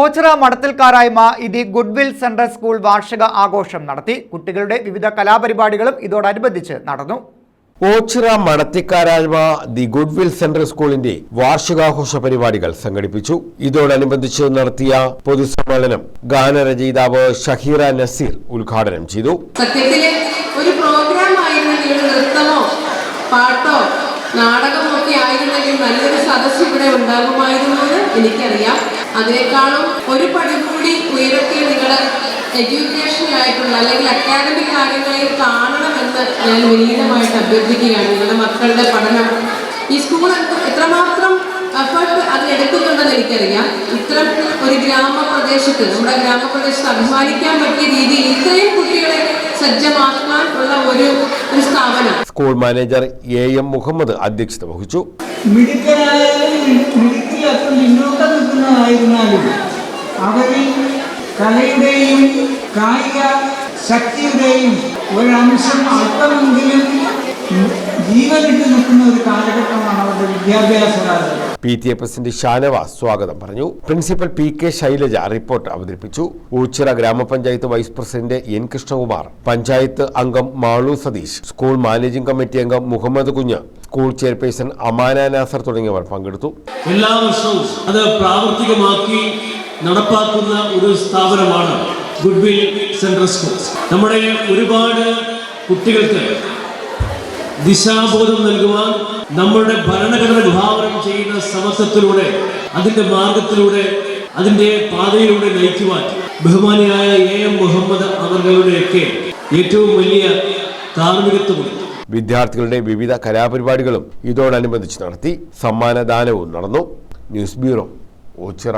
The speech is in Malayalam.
ഓച്ചിറ മടത്തിൽക്കാരായ്മ ഇതി ഗുഡ്വിൽ സെൻട്രൽ സ്കൂൾ വാർഷിക ആഘോഷം നടത്തി. കുട്ടികളുടെ വിവിധ കലാപരിപാടികളും ഇതോടനുബന്ധിച്ച് നടന്നു. ഓച്ചിറ മടത്തിക്കാരായ്മ ദി ഗുഡ്വിൽ സെൻട്രൽ സ്കൂളിന്റെ വാർഷികാഘോഷ പരിപാടികൾ സംഘടിപ്പിച്ചു. ഇതോടനുബന്ധിച്ച് നടത്തിയ പൊതുസമ്മേളനം ഗാനരചയിതാവ് ഷഹീറ നസീർ ഉദ്ഘാടനം ചെയ്തു. സത്യത്തിൽ ഒരു പ്രോഗ്രാം ആയിരുന്നെങ്കിൽ നൃത്തമോ പാട്ടോ നാടകമോ ഒക്കെ ആയിരുന്നെങ്കിൽ നല്ലൊരു സദസ് ഇവിടെ ഉണ്ടാകുമായിരുന്നു എനിക്കറിയാം. അതിനേക്കാളും ഒരു പടി കൂടി ഉയരത്തിൽ നിങ്ങൾ എഡ്യൂക്കേഷനായിട്ടുള്ള അല്ലെങ്കിൽ അക്കാദമിക് കാര്യങ്ങളിൽ കാണണമെന്ന് ഞാൻ വിനീതമായിട്ട് അഭ്യർത്ഥിക്കുകയാണ്. നിങ്ങളുടെ മക്കളുടെ പഠനം. ഈ സ്കൂൾ എത്രമാത്രം എഫേർട്ട് അതിനെടുക്കുന്നുണ്ടെന്ന് എനിക്കറിയാം. ഇത്തരം ഒരു ഗ്രാമപ്രദേശത്ത് നമ്മുടെ ഗ്രാമപ്രദേശത്ത് അഭിമാനിക്കാൻ പറ്റിയ രീതിയിൽ ഇത്രയും കുട്ടികളെ സജ്ജമാക്കാൻ ഉള്ള ഒരു school manager A M Muhammad അധ്യക്ഷത വഹിച്ചു. അവരിൽ കലയുടെയും കായിക ശക്തിയുടെയും ഒരംശം അല്പമെങ്കിലും ജീവനിട്ട് നിൽക്കുന്ന ഒരു കാലഘട്ടമാണ് അവരുടെ വിദ്യാഭ്യാസ കാലഘട്ടം P T A president Shanavas സ്വാഗതം പറഞ്ഞു. Principal P K Shylaja report അവതരിപ്പിച്ചു. ഊച്ചിറ ഗ്രാമപഞ്ചായത്ത് vice president N Krishnakumar panchayat അംഗം Malu Satheesh school managing committee അംഗം മുഹമ്മദ് കുഞ്ഞ് സ്കൂൾ ചെയർപേഴ്സൺ അമാന നാസർ തുടങ്ങിയവർ പങ്കെടുത്തു. എല്ലാ വർഷവും അത് പ്രാവർത്തികമാക്കി നടപ്പാക്കുന്ന ഒരു സ്ഥാപനമാണ് ഗുഡ്വിൽ സെൻട്രൽ സ്കൂൾ. നമ്മുടെ ഒരുപാട് കുട്ടികൾക്ക് ദിശാബോധം നൽകുവാൻ നമ്മുടെ ഭരണഘടന വിഭാവനം പത്രത്തിലൂടെ അതിന്റെ മാർഗത്തിലൂടെ അതിന്റെ പാതയിലൂടെ നയിക്കുവാൻ ബഹുമാനിയായ എ എം മുഹമ്മദ് അവരുടെയൊക്കെ ഏറ്റവും വലിയ കാർമ്മികത്വമുണ്ട് വിദ്യാർത്ഥികളുടെ വിവിധ കലാപരിപാടികളും ഇതോടനുബന്ധിച്ച് നടത്തി സമ്മാനദാനവും നടന്നു. News bureau Ochira.